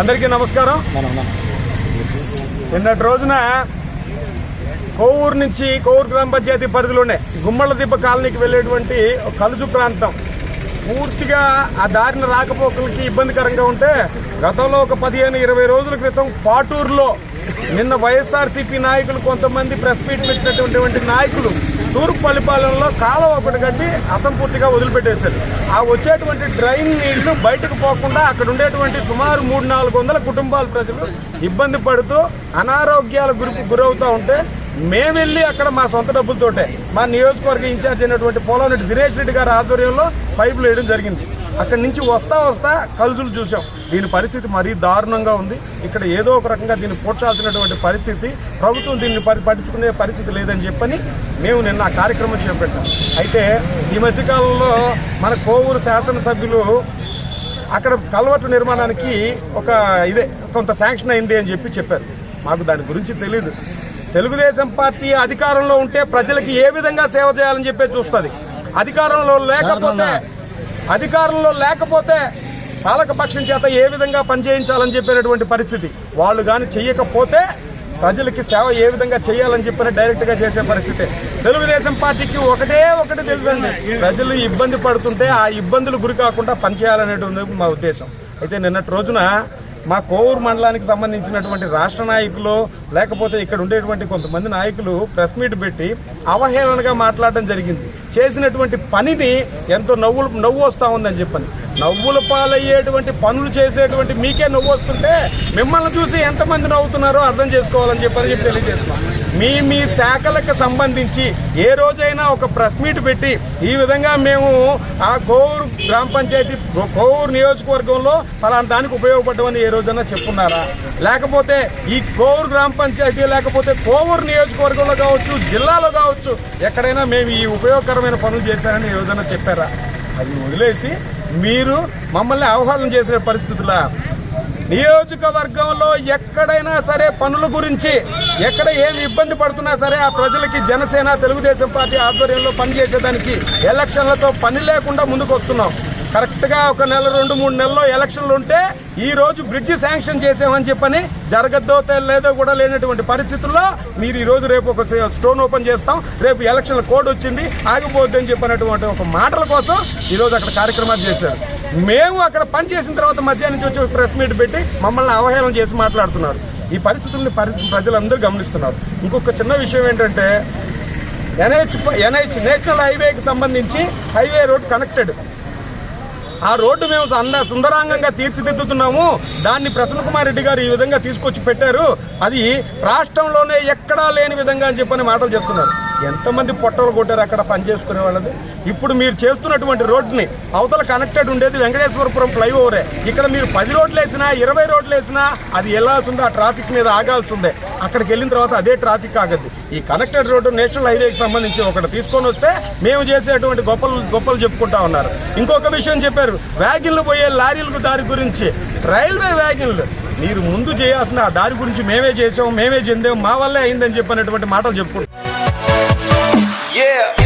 అందరికీ నమస్కారం. నిన్నటి రోజున కోవూరు నుంచి కోవూరు గ్రామ పంచాయతీ పరిధిలోనే గుమ్మళ్ళ దిబ్బ కాలనీకి వెళ్ళేటువంటి కలుజు ప్రాంతం. పూర్తిగా ఆ దారిన రాకపోకలకి ఇబ్బందికరంగా ఉంటే గతంలో ఒక పదిహేను ఇరవై రోజుల క్రితం పాటూరులో నిన్న వైఎస్ఆర్సీపీ నాయకులు కొంతమంది ప్రెస్ మీట్ పెట్టినటువంటి నాయకులు తూర్పు పల్లిపాలెంలో కాలం ఒకటి కట్టి అసంపూర్తిగా వదిలిపెట్టేశారు. ఆ వచ్చేటువంటి డ్రైన్ నీళ్ళు బయటకు పోకుండా అక్కడ ఉండేటువంటి సుమారు మూడు నాలుగు వందల కుటుంబాల ప్రజలు ఇబ్బంది పడుతూ అనారోగ్యాల గురికి గురవుతూ ఉంటే మేము వెళ్ళి అక్కడ మా సొంత డబ్బులతోటే మా నియోజకవర్గ ఇన్ఛార్జ్ అయినటువంటి పోలవరెడ్డి దినేష్ రెడ్డి గారి ఆధ్వర్యంలో పైపులు వేయడం జరిగింది. అక్కడి నుంచి వస్తా వస్తా కలుజులు చూసాం. దీని పరిస్థితి మరీ దారుణంగా ఉంది. ఇక్కడ ఏదో ఒక రకంగా దీన్ని పోడ్చాల్సినటువంటి పరిస్థితి ప్రభుత్వం దీన్ని పట్టించుకునే పరిస్థితి లేదని చెప్పని మేము నిన్న ఆ కార్యక్రమం చేపట్టాం. అయితే ఈ మధ్యకాలంలో మన కోవూరు శాసనసభ్యులు అక్కడ కలవట్టు నిర్మాణానికి ఒక ఇదే కొంత శాంక్షన్ అయింది అని చెప్పి చెప్పారు. మాకు దాని గురించి తెలియదు తెలుగుదేశం పార్టీ అధికారంలో ఉంటే ప్రజలకి ఏ విధంగా సేవ చేయాలని చెప్పి చూస్తుంది. అధికారంలో లేకపోతే అధికారంలో లేకపోతే పాలకపక్షం చేత ఏ విధంగా పనిచేయించాలని చెప్పినటువంటి పరిస్థితి. వాళ్ళు కానీ చేయకపోతే ప్రజలకి సేవ ఏ విధంగా చేయాలని చెప్పిన డైరెక్ట్గా చేసే పరిస్థితి. తెలుగుదేశం పార్టీకి ఒకటే ఒకటి తెలుసండి. ప్రజలు ఇబ్బంది పడుతుంటే ఆ ఇబ్బందులు గురి కాకుండా పనిచేయాలనేటువంటి మా ఉద్దేశం. అయితే నిన్నటి రోజున మా కోవూరు మండలానికి సంబంధించినటువంటి రాష్ట్ర నాయకులు లేకపోతే ఇక్కడ ఉండేటువంటి కొంతమంది నాయకులు ప్రెస్ మీట్ పెట్టి అవహేళనగా మాట్లాడడం జరిగింది. చేసినటువంటి పనిని ఎంతో నవ్వులు నవ్వు వస్తూ ఉందని చెప్పని నవ్వుల పాలయ్యేటువంటి పనులు చేసేటువంటి మీకే నవ్వు వస్తుంటే మిమ్మల్ని చూసి ఎంతమంది నవ్వుతున్నారో అర్థం చేసుకోవాలని చెప్పని చెప్పి తెలియజేస్తున్నాను మీ మీ శాఖలకు సంబంధించి ఏ రోజైనా ఒక ప్రెస్ మీట్ పెట్టి ఈ విధంగా మేము ఆ కోవూరు గ్రామ పంచాయతీ కోవూరు నియోజకవర్గంలో ఫలానా దానికి ఉపయోగపడ్డమని ఏ రోజైనా చెప్పున్నారా? లేకపోతే ఈ కోవూరు గ్రామ పంచాయతీ లేకపోతే కోవూరు నియోజకవర్గంలో కావచ్చు జిల్లాలో కావచ్చు ఎక్కడైనా మేము ఈ ఉపయోగకరమైన పనులు చేశారని ఏ రోజైనా చెప్పారా? అది వదిలేసి మీరు మమ్మల్ని అవహేళన చేసే పరిస్థితుల? నియోజకవర్గంలో ఎక్కడైనా సరే పనుల గురించి ఎక్కడ ఏమి ఇబ్బంది పడుతున్నా సరే ఆ ప్రజలకి జనసేన తెలుగుదేశం పార్టీ ఆధ్వర్యంలో పనిచేసేదానికి ఎలక్షన్లతో పని లేకుండా ముందుకు వస్తున్నాం కరెక్ట్గా ఒక నెల రెండు మూడు నెలల్లో ఎలక్షన్లు ఉంటే ఈ రోజు బ్రిడ్జి శాంక్షన్ చేసామని చెప్పని జరగద్దో లేదో కూడా లేనటువంటి పరిస్థితుల్లో మీరు ఈ రోజు రేపు ఒక స్టోన్ ఓపెన్ చేస్తాం. రేపు ఎలక్షన్ల కోడ్ వచ్చింది ఆగిపోద్దని చెప్పినటువంటి ఒక మాటల కోసం ఈరోజు అక్కడ కార్యక్రమాలు చేశారు. మేము అక్కడ పని చేసిన తర్వాత మధ్యాహ్నం నుంచి వచ్చి ప్రెస్ మీట్ పెట్టి మమ్మల్ని అవహేళన చేసి మాట్లాడుతున్నారు. ఈ పరిస్థితుల్ని పరి- ప్రజలందరూ గమనిస్తున్నారు. ఇంకొక చిన్న విషయం ఏంటంటే ఎన్హెచ్ ఎన్హెచ్ నేషనల్ హైవేకి సంబంధించి హైవే రోడ్ కనెక్టెడ్. ఆ రోడ్డు మేము అంద సుందరాంగంగా తీర్చిదిద్దుతున్నాము. దాన్ని ప్రసన్న కుమార్ రెడ్డి గారు ఈ విధంగా తీసుకొచ్చి పెట్టారు. అది రాష్ట్రంలోనే ఎక్కడా లేని విధంగా అని చెప్పని మాటలు చెప్తున్నారు. ఎంతమంది పొట్టలు కొట్టారు అక్కడ పనిచేసుకునే వాళ్ళది? ఇప్పుడు మీరు చేస్తున్నటువంటి రోడ్డుని అవతల కనెక్టెడ్ ఉండేది వెంకటేశ్వరపురం ఫ్లైఓవరే. ఇక్కడ మీరు పది రోడ్లు వేసినా ఇరవై రోడ్లు వేసినా అది వెళ్ళాల్సిందే ఆ ట్రాఫిక్ మీద ఆగాల్సిందే. అక్కడికి వెళ్ళిన తర్వాత అదే ట్రాఫిక్ ఆగద్ది. ఈ కనెక్టెడ్ రోడ్డు నేషనల్ హైవేకి సంబంధించి ఒకటి తీసుకొని వస్తే మేము చేసేటువంటి గొప్పలు గొప్పలు చెప్పుకుంటా ఉన్నారు. ఇంకొక విషయం చెప్పారు వ్యాగిన్లు పోయే లారీలకు దారి గురించి. రైల్వే వ్యాగిన్లు మీరు ముందు చేయాల్సిన దారి గురించి మేమే చేసాం మేమే చెందాం మా వల్లే అయిందని చెప్పినటువంటి మాటలు చెప్పుకుంటాం Yeah.